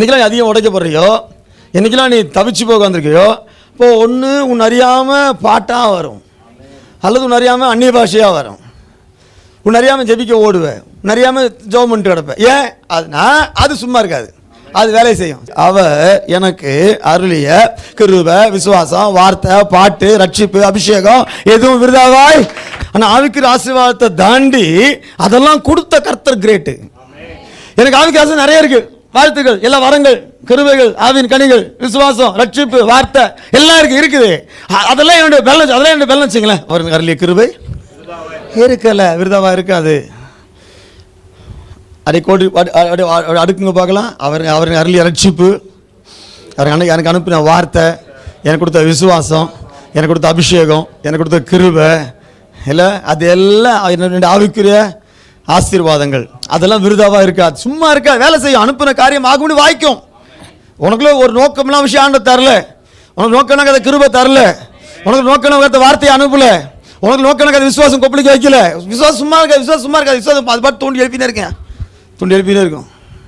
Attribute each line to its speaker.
Speaker 1: இன்னைக்கெல்லாம் நீ அதிகம் உடைக்கப்படுறியோ என்னைக்கெல்லாம் நீ தவிச்சு போக வந்திருக்கியோ இப்போ ஒன்று உன் அறியாமல் பாட்டாக வரும். அல்லது உன் அறியாமல் அந்நிய பாஷையாக வரும். உன் அறியாமல் ஜெபிக்க ஓடுவேன் உன் அறியாமல் ஜெபம் பண்ணிட்டு கிடப்பேன் ஏன்? அதுனா அது சும்மா இருக்காது. அது வேலை செய்யும். அவ எனக்கு அருளிய கிருப விசுவாசம் வார்த்தை பாட்டு ரட்சிப்பு அபிஷேகம் எதுவும் விருதாவாய்? ஆனால் ஆவிக்கிற ஆசீர்வாதத்தை தாண்டி அதெல்லாம் கொடுத்த கர்த்தர் கிரேட்டு. எனக்கு ஆவிக்கு ஆசை நிறைய இருக்குது வாழ்த்துக்கள் எல்லா வரங்கள் கிருவைகள் ஆவின் கனிகள் விசுவாசம் ரட்சிப்பு வார்த்தை எல்லாம் இருக்கு இருக்குது. அதெல்லாம் என்னுடைய பேலன்ஸ் அதெல்லாம் என்னுடைய பேலன்ஸ் வச்சுங்களேன் அவருக்கு அருளிய கிருபை இருக்கல விருதாவா இருக்காது. அதை கோடி அடு- அடு- அடுக்குங்க பார்க்கலாம். அவர் அவர் அருளிய ரட்சிப்பு அவர் அன்னைக்கு எனக்கு அனுப்பின வார்த்தை எனக்கு கொடுத்த விசுவாசம் எனக்கு கொடுத்த அபிஷேகம் எனக்கு கொடுத்த கிருபை இல்லை அது எல்லாம் என்னுடைய ஆவிக்குரிய ஆசீர்வாதங்கள். அதெல்லாம் விருதாவாக இருக்காது சும்மா இருக்கா? வேலை செய்யும் அனுப்பின காரியம் ஆகும்னு வாய்க்கும். உனக்குள்ள ஒரு நோக்கம்லாம் விஷயம் ஆண்ட தரல. உனக்கு நோக்கணக்கு அதை கிருபை தரல. உனக்கு நோக்கணக்கு அந்த வார்த்தையை அனுப்பல. உனக்கு நோக்கணக்கு விசுவாசம் கொப்பளிக்க வைக்கல. விசுவாசம் சும்மா இருக்கா? விசுவாசம் சும்மா இருக்கா? விசுவாசம் அது பாட்டு தூண்டி எழுப்பினே இருக்கேன். தூண்டி எழுப்பினே இருக்கும்.